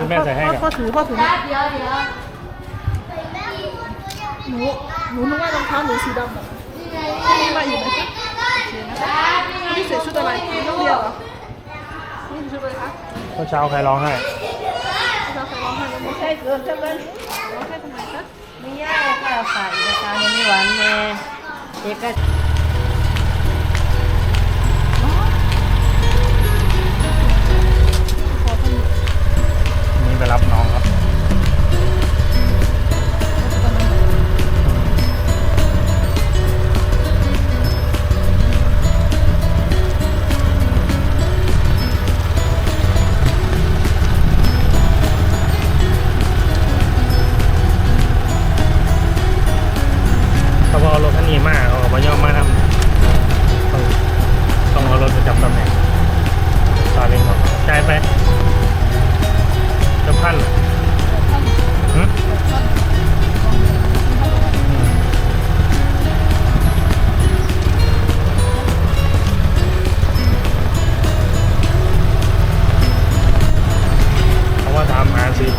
คุณแม่ใส่ให้พ่อกับ พ่อถือพ่อถือ เดี๋ยวเดี๋ยวหนู หนูนึกว่ารองเท้าหนูสีดำอะมีมาอีกไหมคะพี่ใส่ชุดอะไรพี่ต้องเรียนเหรอ นี่ชุดอะไรคะเมื่อเช้าใครร้องไห้เราใครร้องไห้แล้วไม่ใช่เกินใช่ไหมร้องไห้ทำไมคะ ไม่ยากค่ะฝ่ายเอกสารยังไม่หวานแม่เอกสารนี่ไปรับน้อง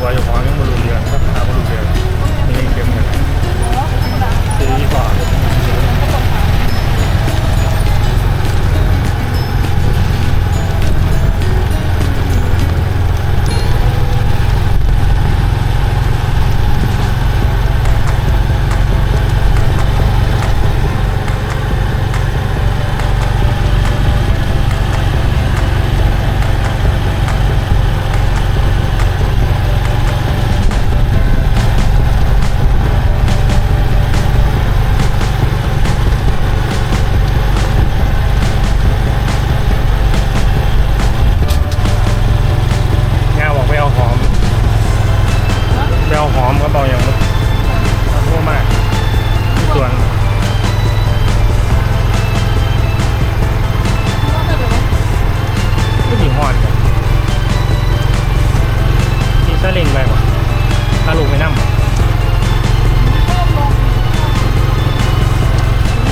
ามหาสีหั เล่งไปก่อนถ้าลูกไปนั่งชอบลง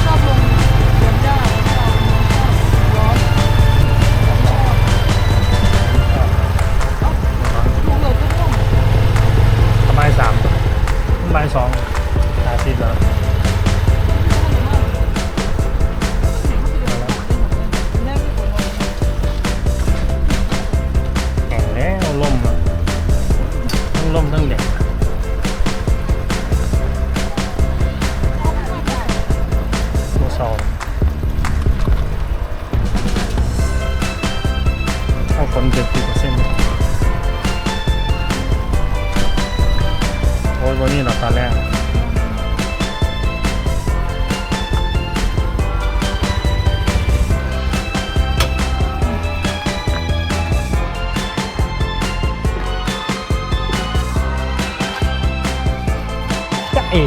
ชอบลงเรียนยากชอบร้องเลยก็ต้องสายสามสบายสองอาสิบแล้ว ถ้าฝนเจ็ดสิบเปอร์เซ็นต์โอ้ยวันนี้เราตอนแรกจะเอ๋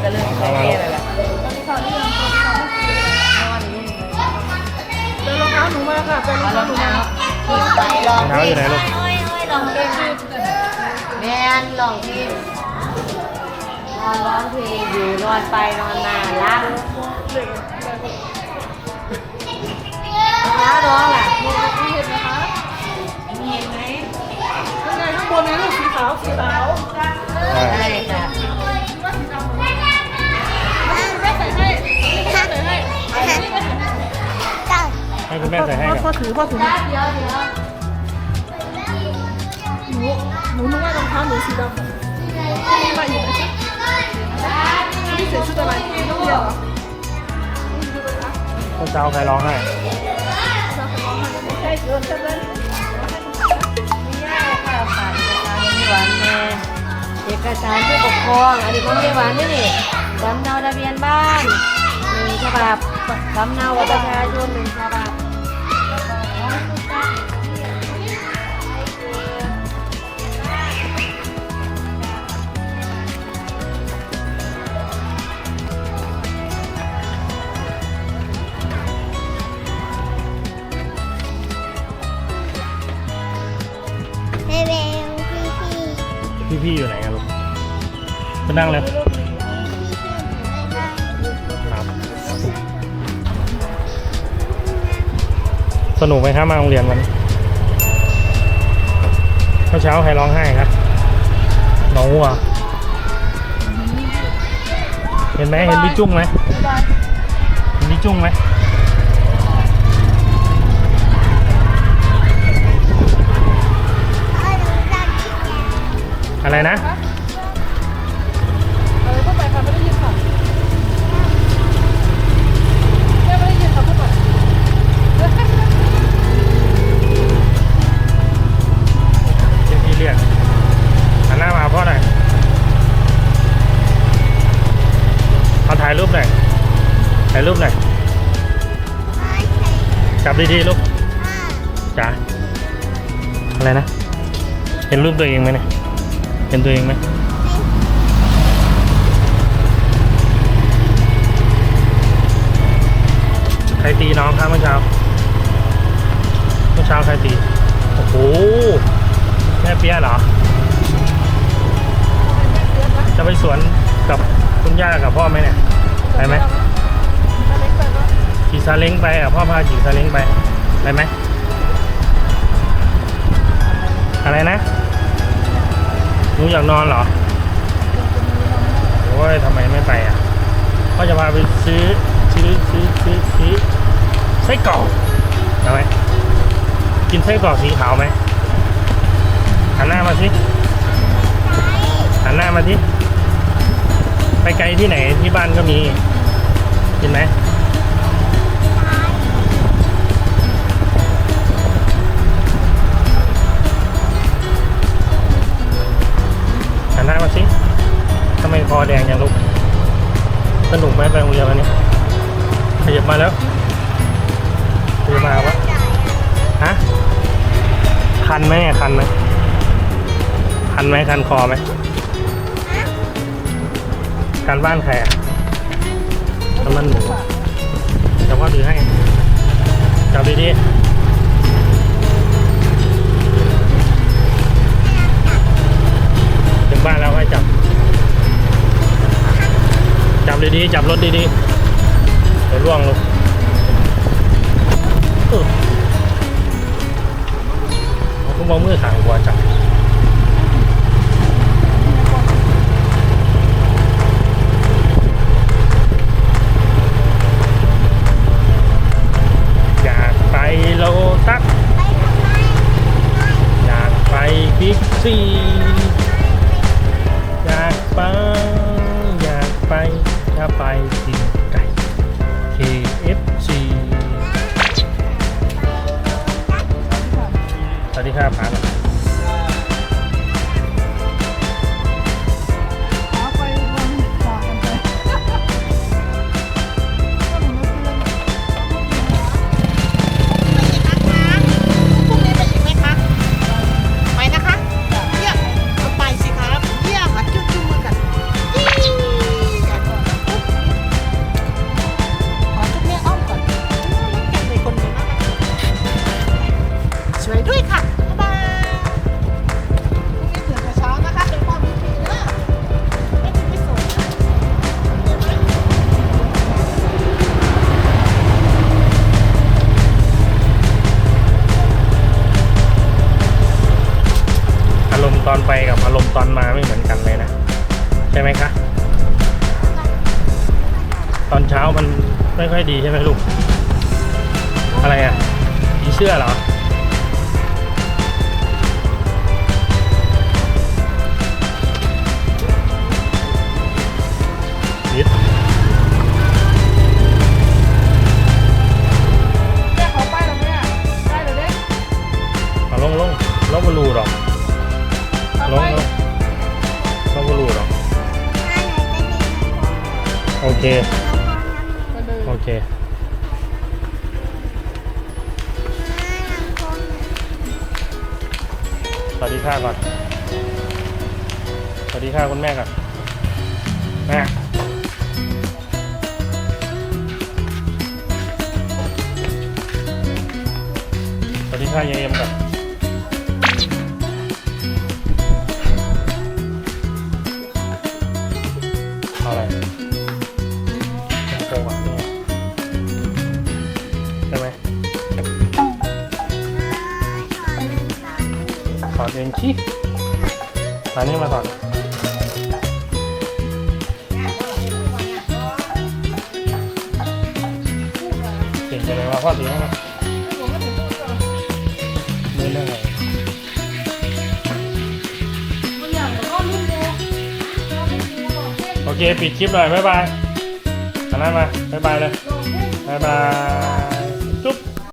เวลามืดก็เริ่มเข้าเลยแหละตอนนี้ข่าวที่ยังตอนนี้ข่าวนอนอยู่เจอรองเท้าหนูมาค่ะเป็นรองเอาเท้ารหอนูงมาเท้าทิ้งไปลองเท้าอยู่ไหนลูกโอ้ยโอ้ยลองเพลงแมนลองเพลงนอนร้องเพลงอยู่นอนไปนอนมาล้า แม่ใส่ให้พ่อกับพ่อถือพ่อถือเดี๋ยวเดี๋ยวเดี๋ยวหนูหนูนึกว่ารองเท้าหนูสีดำอะมีมาอีกไหมคะพี่ใส่ชุดอะไรพี่ต้องเรียนเหรอนี่ชุดอะไรคะเมื่อเช้าใครร้องไห้เราใครร้องไห้ไม่ใช่เกินใช่ไหมไม่ยากค่ะฝ่ายเอกสารยังไม่หวานแม่เอกสารผู้ปกครองอันนี้ของไม่หวานนี่นี่สำเนาทะเบียนบ้านหนึ่งฉบับสำเนาบัตรประชาชนหนึ่งฉบับ พี่อยู่ไหนกันลูกไปนั่งเลยครับสนุกไหมครับมาโรงเรียนวันนี้เมื่อเช้าใครร้องไห้ครับน้องวัวเห็นไหมเห็นพี่จุ้งไหมเห็นพี่จุ้งไหม อะไรนะอะไรพูดไปค่ะไม่ได้ยินค่ะแม่ไม่ได้ยินค่ะพูดไปที่พี่เรียกหันหน้ามาพ่อหน่อยเอาถ่ายรูปหน่อยถ่ายรูปหน่อยจับดีๆลูกจ๋าอะไรนะ เห็นรูปตัวเองไหมเนี่ย เห็นตัวเองไหมใครตีน้องครับเมื่อเช้า เมื่อเช้าใครตี โอ้โห แม่เปียเหรอ จะไปสวนกับคุณย่ากับพ่อไหมเนี่ย ไปไหมขี่ซาเล้งไปอะพ่อพาขี่ซาเล้งไป ไปไหม อะไรนะ นูอยากนอนเหรอ โอ้ยทำไมไม่ไปอะพ่อจะพาไปซื้อซื้อซื้อซื้อซื้อไส้กรอกเอาไหมกินไส้กรอกสีขาวไหมหันหน้ามาสิหันหน้ามาสิไปไกลที่ไหนที่บ้านก็มี กินไหม อแดงอย่างลูกสนุกไหมไปโรงเรียนวันนี้ขยับมาแล้วขยับมาวะฮะคันไหมอะคันไหมคันไหมคันคอไหมการบ้านใครอะน้ำมันหมูแต่ว่าถือให้จับดีๆ จับดีๆจับรถดีๆเดี๋ยวล่วงลงเออเขาก็มองมือขางกว่าจับอยากไปโลตัสอยากไปบิ๊กซี อารมณ์ตอนไปกับอารมณ์ตอนมาไม่เหมือนกันเลยนะ ใช่ไหมคะ ตอนเช้ามันไม่ค่อยดีใช่ไหมลูก อะไรอะผีเสื้อเหรอนิด เคไปเลยโอเค สวัสดีค่ะก่อน สวัสดีค่ะคุณแม่ก่อนแม่สวัสดีค่ะยายเอ็มก่อน ถอดเองชิอันนี้มาถอดเก่งจังเลยว่าพ่อตีให้มาไม่เรื่องโอเค ปิดคลิปหน่อย บ๊ายบายอันนั้นมา บ๊ายบายเลย บ๊ายบาย